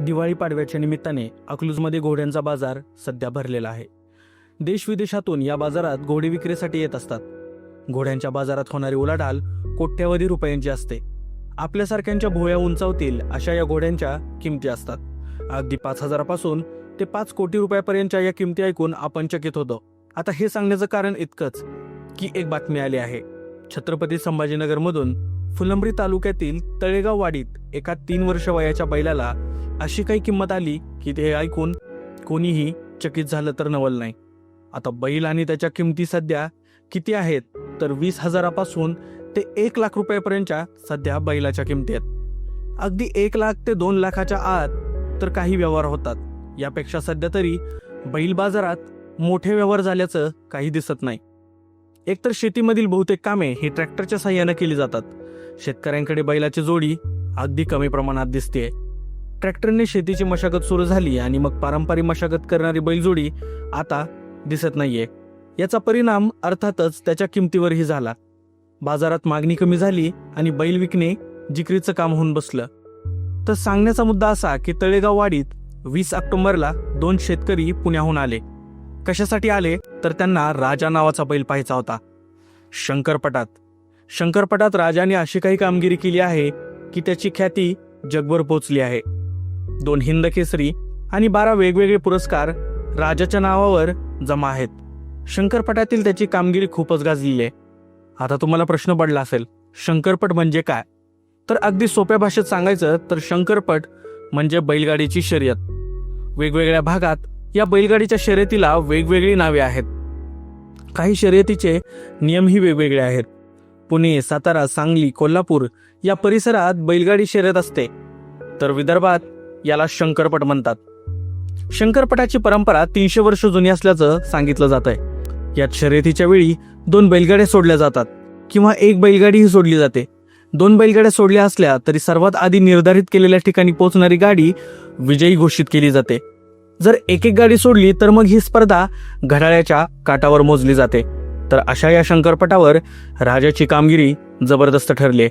दिवाळी पाडव्याच्या निमित्ताने अकलूजमध्ये घोड्यांचा बाजार सध्या भरलेला आहे. देशविदेशातून या बाजारात घोडे विक्रीसाठी येत असतात. घोड्यांच्या बाजारात होणारी उलाढाल कोट्यावधी रुपयांची असते. आपल्यासारख्यांच्या भोया उंचावतील अशा या घोड्यांच्या किमती असतात. अगदी पाच हजारापासून ते पाच कोटी रुपयापर्यंतच्या या किमती ऐकून आपण चकित होतो. आता हे सांगण्याचं कारण इतकंच की एक बातमी आली आहे. छत्रपती संभाजीनगरमधून फुलंब्री तालुक्यातील तळेगाव वाडीत एका तीन वर्ष वयाच्या बैलाला अशी काही किंमत आली की ते ऐकून कोणीही चकित झालं तर नवल नाही. आता बैल आणि त्याच्या किमती सध्या किती आहेत? तर वीस हजारापासून ते एक लाख रुपयापर्यंतच्या सध्या बैलाच्या किमती आहेत. अगदी एक लाख ते दोन लाखाच्या आत तर काही व्यवहार होतात. यापेक्षा सध्या तरी बैल बाजारात मोठे व्यवहार झाल्याचं काही दिसत नाही. एकतर शेतीमधील बहुतेक कामे ही ट्रॅक्टरच्या साह्यानं केली जातात. शेतकऱ्यांकडे बैलाची जोडी अगदी कमी प्रमाणात दिसते ट्रॅक्टरने शेतीची मशागत सुरू झाली आणि मग पारंपरिक मशागत करणारी बैलजोडी आता दिसत नाहीये. याचा परिणाम अर्थातच त्याच्या किमतीवरही झाला. बाजारात मागणी कमी झाली आणि बैल विकणे जिकरीचं काम होऊन बसलं. तर सांगण्याचा मुद्दा असा की तळेगाव वाडीत वीस ऑक्टोबरला दोन शेतकरी पुण्याहून आले. कशासाठी आले? तर त्यांना राजा नावाचा बैल पाहायचा होता. शंकरपटात. शंकरपटात राजाने अशी काही कामगिरी केली आहे की त्याची ख्याती जगभर पोचली आहे. दोन हिंद केसरी आणि बारा वेगवेगळे पुरस्कार राजाच्या नावावर जमा आहेत. शंकरपटातील त्याची कामगिरी खूपच गाजलेली आहे. आता तुम्हाला प्रश्न पडला असेल शंकरपट म्हणजे काय? तर अगदी सोप्या भाषेत सांगायचं तर शंकरपट म्हणजे बैलगाडीची शर्यत. वेगवेगळ्या भागात या बैलगाडीच्या शर्यतीला वेगवेगळी नावे आहेत. काही शर्यतीचे नियमही वेगवेगळे आहेत. पुणे सातारा सांगली कोल्हापूर या परिसरात बैलगाडी शर्यत असते. तर विदर्भात याला शंकरपट म्हणतात. शंकरपटाची परंपरा तीनशे वर्ष जुनी असल्याचं सांगितलं जात आहे यात शर्यतीच्या वेळी दोन बैलगाड्या सोडल्या जातात किंवा एक बैलगाडीही सोडली जाते. दोन बैलगाड्या सोडल्या असल्या तरी सर्वात आधी निर्धारित केलेल्या ठिकाणी पोहोचणारी गाडी विजयी घोषित केली जाते. जर एक एक गाडी सोडली तर मग ही स्पर्धा घड्याळ्याच्या काटावर मोजली जाते. तर अशा या शंकरपटावर राजाची कामगिरी जबरदस्त ठरली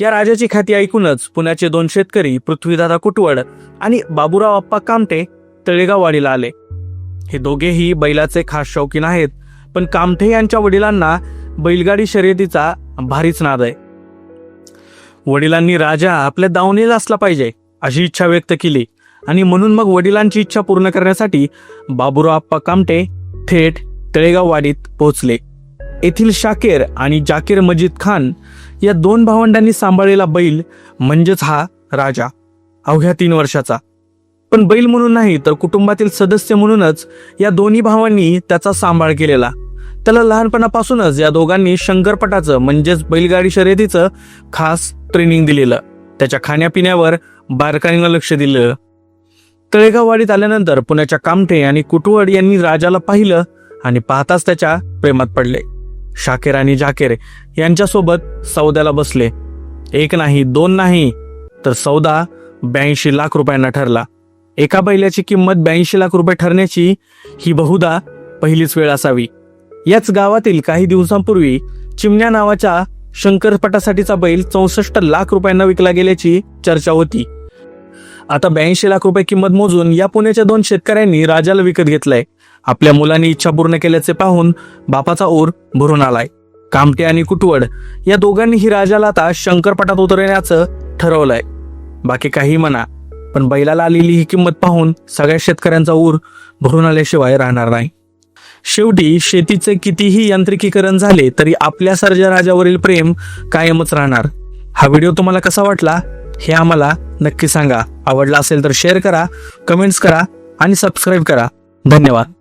या राजाची ख्याती ऐकूनच पुण्याचे दोन शेतकरी पृथ्वीदादा कुटवड आणि बाबूराव अप्पा कामटे तळेगाव वाडीला आले. हे दोघेही बैलाचे खास शौकीन आहेत पण कामठे यांच्या वडिलांना बैलगाडी शर्यतीचा भारीच नाद आहे. वडिलांनी राजा आपल्या दावणीला असला पाहिजे अशी इच्छा व्यक्त केली. आणि म्हणून मग वडिलांची इच्छा पूर्ण करण्यासाठी बाबुराव आप्पा कामटे थेट तळेगाववाडीत पोहोचले. येथील शाकेर आणि जाकीर मजीद खान या दोन भावंडांनी सांभाळलेला बैल म्हणजेच हा राजा अवघ्या तीन वर्षाचा. पण बैल म्हणून नाही तर कुटुंबातील सदस्य म्हणूनच या दोन्ही भावांनी त्याचा सांभाळ केलेला. त्याला लहानपणापासूनच या दोघांनी शंकरपटाचं म्हणजेच बैलगाडी शर्यतीचं खास ट्रेनिंग दिलेलं. त्याच्या खाण्यापिण्यावर बारकाईनं लक्ष दिलं. तळेगाववाडीत आल्यानंतर पुण्याच्या कामठे आणि कुटवड यांनी राजाला पाहिलं आणि पाहताच त्याच्या प्रेमात पडले. शाकेर आणि झाकेर यांच्यासोबत सौद्याला बसले. एक नाही दोन नाही तर सौदा ब्याऐंशी लाख रुपयांना ठरला. एका बैलाची किंमत ब्याऐंशी लाख रुपये ठरण्याची ही बहुधा पहिलीच वेळ असावी. याच गावातील काही दिवसांपूर्वी चिमण्या नावाच्या शंकरपटासाठीचा बैल चौसष्ट लाख रुपयांना विकला गेल्याची चर्चा होती. आता ब्याऐंशी लाख रुपये किंमत मोजून या पुण्याच्या दोन शेतकऱ्यांनी राजाला विकत घेतलंय. आपल्या मुलांनी इच्छा पूर्ण केल्याचे पाहून बापाचा ओर भरून आलाय. कामटे आणि कुटवड या दोघांनीही राजाला आता शंकरपटात उतरवण्याचं ठरवलंय. बाकी काही म्हणा पण बैलाला आलेली ही किंमत पाहून सगळ्या शेतकऱ्यांचा ऊर भरून आल्याशिवाय राहणार नाही. शेवटी शेतीचे कितीही यांत्रिकीकरण झाले तरी आपल्या सर्जा राजावरील प्रेम कायमच राहणार. हा व्हिडिओ तुम्हाला कसा वाटला हे आम्हाला नक्की सांगा. आवडला असेल तर शेअर करा कमेंट्स करा आणि सबस्क्राईब करा. धन्यवाद.